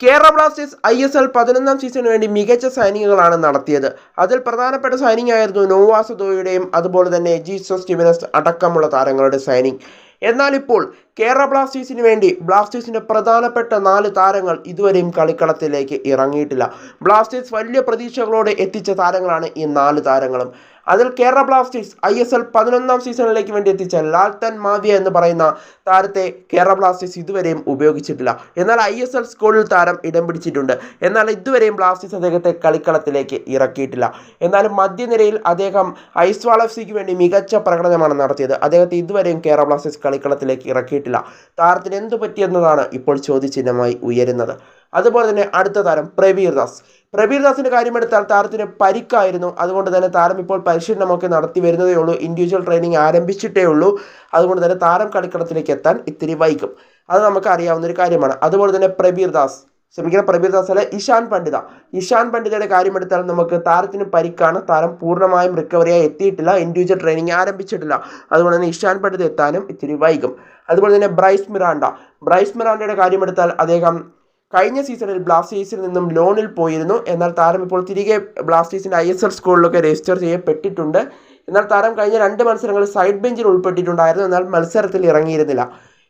Kerala blasters I S L പതിനൊന്നാം സീസണിന് വേണ്ടി മികച്ച സൈനിങ്ങുകളാണ് നടത്തിയത്. അതിൽ പ്രധാനപ്പെട്ട സൈനിങ് ആയിരുന്നു നോവാസദോയുടെയും അതുപോലെ തന്നെ ജീസസ് സ്റ്റീവനസ് അടക്കമുള്ള താരങ്ങളുടെ സൈനിങ് എന്നാൽ ഇപ്പോൾ കേരള ബ്ലാസ്റ്റേഴ്സിന് വേണ്ടി ബ്ലാസ്റ്റേഴ്സിന്റെ പ്രധാനപ്പെട്ട നാല് താരങ്ങൾ ഇതുവരെയും കളിക്കളത്തിലേക്ക് ഇറങ്ങിയിട്ടില്ല. ബ്ലാസ്റ്റേഴ്സ് വലിയ പ്രതീക്ഷകളോടെ എത്തിച്ച താരങ്ങളാണ് ഈ നാല് താരങ്ങളും. അതിൽ Kerala blasters I S L പതിനൊന്നാം സീസണിലേക്ക് വേണ്ടി എത്തിച്ച ലാൽത്തൻ മാവിയ എന്ന് പറയുന്ന താരത്തെ കേരള ബ്ലാസ്റ്റേഴ്സ് ഇതുവരെയും ഉപയോഗിച്ചിട്ടില്ല. എന്നാൽ ഐ എസ് എൽ സ്കൂളിൽ താരം ഇടം പിടിച്ചിട്ടുണ്ട്. എന്നാൽ ഇതുവരെയും ബ്ലാസ്റ്റേഴ്സ് അദ്ദേഹത്തെ കളിക്കളത്തിലേക്ക് ഇറക്കിയിട്ടില്ല. എന്നാലും മധ്യനിരയിൽ അദ്ദേഹം ഐസ്വാൾ എഫ് സിക്ക് വേണ്ടി മികച്ച പ്രകടനമാണ് നടത്തിയത്. അദ്ദേഹത്തെ ഇതുവരെയും കേരള ബ്ലാസ്റ്റേഴ്സ് കളിക്കളത്തിലേക്ക് ഇറക്കിയിട്ടില്ല. താരത്തിന് എന്തു പറ്റിയെന്നതാണ് ഇപ്പോൾ ചോദ്യചിഹ്നമായി ഉയരുന്നത്. അതുപോലെ തന്നെ അടുത്ത താരം പ്രവീർ ദാസ്. പ്രവീർ ദാസിന്റെ കാര്യമെടുത്താൽ താരത്തിന് പരിക്കായിരുന്നു. അതുകൊണ്ട് തന്നെ താരം ഇപ്പോൾ പരിശീലനമൊക്കെ നടത്തി വരുന്നതേ ഉള്ളൂ. ഇൻഡിവിജ്വൽ ട്രെയിനിങ് ആരംഭിച്ചിട്ടേ ഉള്ളൂ. അതുകൊണ്ട് തന്നെ താരം കളിക്കളത്തിലേക്ക് എത്താൻ ഇത്തിരി വൈകും. അത് നമുക്ക് അറിയാവുന്ന ഒരു കാര്യമാണ്. അതുപോലെ തന്നെ പ്രബീർ ദാസ്. ക്ഷമിക്കണം പ്രബീർ ദാസ് അല്ല ഇഷാൻ പണ്ഡിത. ഇഷാൻ പണ്ഡിതയുടെ കാര്യമെടുത്താൽ നമുക്ക് താരത്തിന് പരിക്കാണ്. താരം പൂർണമായും റിക്കവറിയായി എത്തിയിട്ടില്ല. ഇൻഡിവിജ്വൽ ട്രെയിനിങ് ആരംഭിച്ചിട്ടില്ല. അതുപോലെ തന്നെ ഇഷാൻ പണ്ഡിത എത്താനും ഇത്തിരി വൈകും. അതുപോലെ തന്നെ ബ്രൈസ് മിറാണ്ട. ബ്രൈസ് മിറാണ്ടയുടെ കാര്യമെടുത്താൽ അദ്ദേഹം കഴിഞ്ഞ സീസണിൽ ബ്ലാസ്റ്റേഴ്സിൽ നിന്നും ലോണിൽ പോയിരുന്നു. എന്നാൽ താരം ഇപ്പോൾ തിരികെ ബ്ലാസ്റ്റേഴ്സിന്റെ ഐ എസ് എൽ സ്കൂളിലൊക്കെ രജിസ്റ്റർ ചെയ്യപ്പെട്ടിട്ടുണ്ട്. എന്നാൽ താരം കഴിഞ്ഞ രണ്ട് മത്സരങ്ങൾ സൈഡ് ബെഞ്ചിൽ ഉൾപ്പെട്ടിട്ടുണ്ടായിരുന്നു. എന്നാൽ മത്സരത്തിൽ ഇറങ്ങിയിരുന്നില്ല.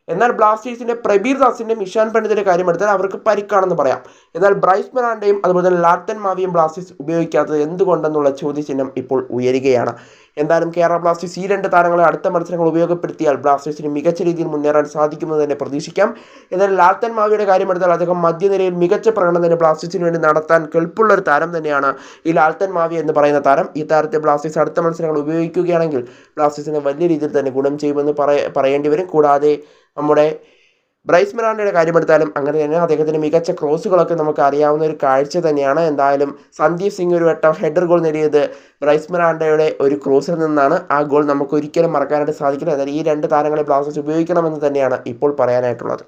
എന്നാൽ ബ്ലാസ്റ്റേഴ്സിന്റെ പ്രബീർ ദാസിന്റെയും ഇഷാൻ പണ്ഡിതിന്റെ കാര്യം എടുത്താൽ അവർക്ക് പരിക്കാണെന്ന് പറയാം. എന്നാൽ ബ്രൈസ് മെറാന്റെയും അതുപോലെ തന്നെ ലാത്തൻ മാവിയും ബ്ലാസ്റ്റേഴ്സ് ഉപയോഗിക്കാത്തത് എന്തുകൊണ്ടെന്നുള്ള ചോദ്യചിഹ്നം ഇപ്പോൾ ഉയരുകയാണ്. എന്തായാലും കേരള ബ്ലാസ്റ്റേഴ്സ് ഈ രണ്ട് താരങ്ങളെ അടുത്ത മത്സരങ്ങൾ ഉപയോഗപ്പെടുത്തിയാൽ ബ്ലാസ്റ്റേഴ്സിന് മികച്ച രീതിയിൽ മുന്നേറാൻ സാധിക്കുമെന്ന് തന്നെ പ്രതീക്ഷിക്കാം. എന്നാൽ ലാൽത്തൻ മാവിയുടെ കാര്യമെടുത്താൽ അദ്ദേഹം മധ്യനിരയിൽ മികച്ച പ്രകടനം തന്നെ ബ്ലാസ്റ്റേഴ്സിന് വേണ്ടി നടത്താൻ കെൽപ്പുള്ള ഒരു താരം തന്നെയാണ് ഈ ലാൽത്തൻ മാവി എന്ന് പറയുന്ന താരം. ഈ താരത്തെ ബ്ലാസ്റ്റേഴ്സ് അടുത്ത മത്സരങ്ങൾ ഉപയോഗിക്കുകയാണെങ്കിൽ ബ്ലാസ്റ്റേഴ്സിന് വലിയ രീതിയിൽ തന്നെ ഗുണം ചെയ്യുമെന്ന് പറയ പറയേണ്ടി വരും. കൂടാതെ നമ്മുടെ ബ്രൈസ് മിറാണ്ടയുടെ കാര്യമെടുത്താലും അങ്ങനെ തന്നെ അദ്ദേഹത്തിന് മികച്ച ക്രോസുകളൊക്കെ നമുക്ക് അറിയാവുന്ന ഒരു കാഴ്ച തന്നെയാണ്. എന്തായാലും സന്ദീപ് സിംഗ് ഒരു വട്ടം ഹെഡർ ഗോൾ നേടിയത് ബ്രൈസ് മിറാണ്ടയുടെ ഒരു ക്രോസിൽ നിന്നാണ്. ആ ഗോൾ നമുക്ക് ഒരിക്കലും മറക്കാനായിട്ട് സാധിക്കില്ല. എന്നാൽ ഈ രണ്ട് താരങ്ങളെ ബ്ലാസ്റ്റേഴ്സ് ഉപയോഗിക്കണമെന്ന് തന്നെയാണ് ഇപ്പോൾ പറയാനായിട്ടുള്ളത്.